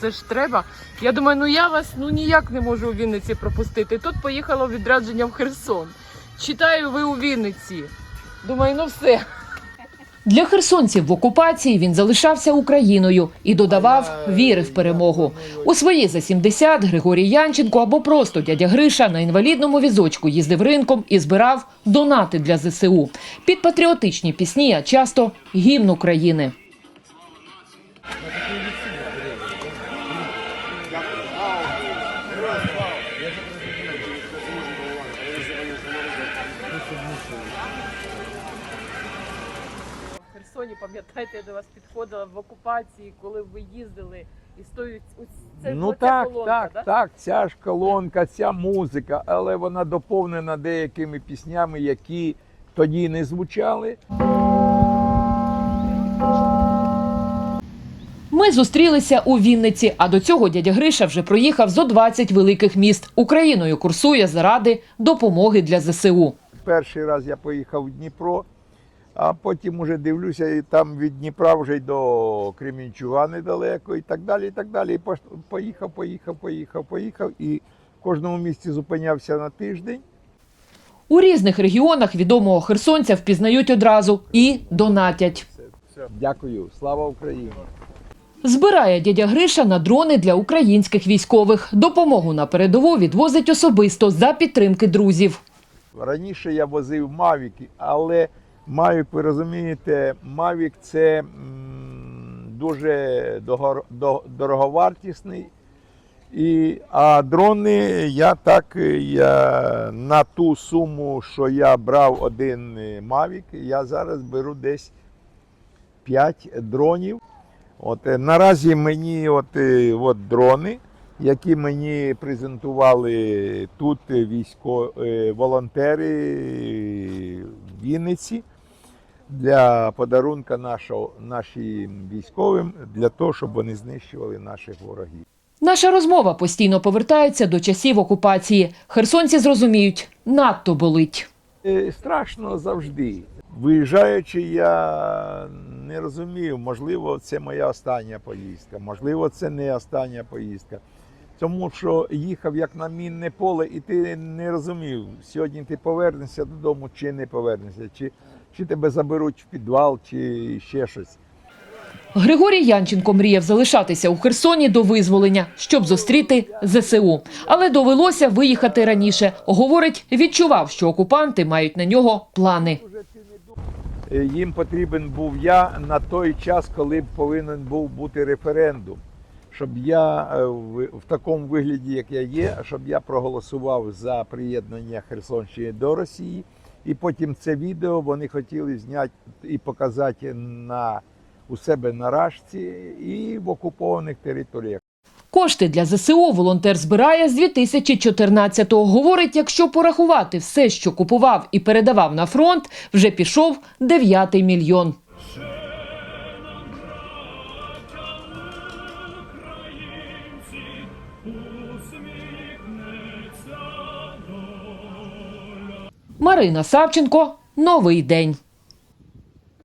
це ж треба. Я думаю, ну я вас ну ніяк не можу у Вінниці пропустити. Тут поїхала в відрядження в Херсон. Читаю, ви у Вінниці. Думаю, ну все. Для херсонців в окупації він залишався Україною і додавав віри в перемогу. У свої за 70 Григорій Янченко або просто дядя Гриша на інвалідному візочку їздив ринком і збирав донати для ЗСУ. Під патріотичні пісні, а часто гімн України. В Херсоні, пам'ятаєте, я до вас підходила в окупації, коли ви їздили і стоїть це ну так, колонка, так, да? так, ця ж колонка, ця музика, але вона доповнена деякими піснями, які тоді не звучали. Ми зустрілися у Вінниці, а до цього дядя Гриша вже проїхав зо 20 великих міст. Україною курсує заради допомоги для ЗСУ. Перший раз я поїхав в Дніпро, а потім уже дивлюся, і там від Дніпра вже й до Кремінчуга недалеко, і так далі. І так далі. І поїхав, поїхав, поїхав, поїхав. І в кожному місці зупинявся на тиждень. У різних регіонах відомого херсонця впізнають одразу і донатять. Дякую, слава Україні! Збирає дядя Гриша на дрони для українських військових. Допомогу на передову відвозить особисто за підтримки друзів. Раніше я возив Мавіки, але Мавік, ви розумієте, Мавік це дуже дороговартісний. І, а дрони я так я, на ту суму, що я брав один Мавік, я зараз беру десь 5 дронів. От, е, наразі мені от, е, от дрони, які мені презентували тут е, військо, е, волонтери в Вінниці для подарунка нашого, нашим військовим, для того, щоб вони знищували наших ворогів. Наша розмова постійно повертається до часів окупації. Херсонці зрозуміють, надто болить. Е, Страшно завжди. Виїжджаючи, я не розумію, можливо, це моя остання поїздка, можливо, це не остання поїздка. Тому що їхав як на мінне поле, і ти не розумів, сьогодні ти повернешся додому чи не повернешся, чи, чи тебе заберуть в підвал, чи ще щось. Григорій Янченко мріяв залишатися у Херсоні до визволення, щоб зустріти ЗСУ. Але довелося виїхати раніше. Говорить, відчував, що окупанти мають на нього плани. Е, Їм потрібен був я на той час, коли повинен був бути референдум. Щоб я е, в, такому вигляді, як я є, щоб я проголосував за приєднання Херсонщини до Росії. І потім це відео вони хотіли зняти і показати на, у себе на Рашці і в окупованих територіях. Кошти для ЗСУ волонтер збирає з 2014-го. Говорить, якщо порахувати все, що купував і передавав на фронт, вже пішов дев'ятий мільйон. Марина Савченко. Новий день.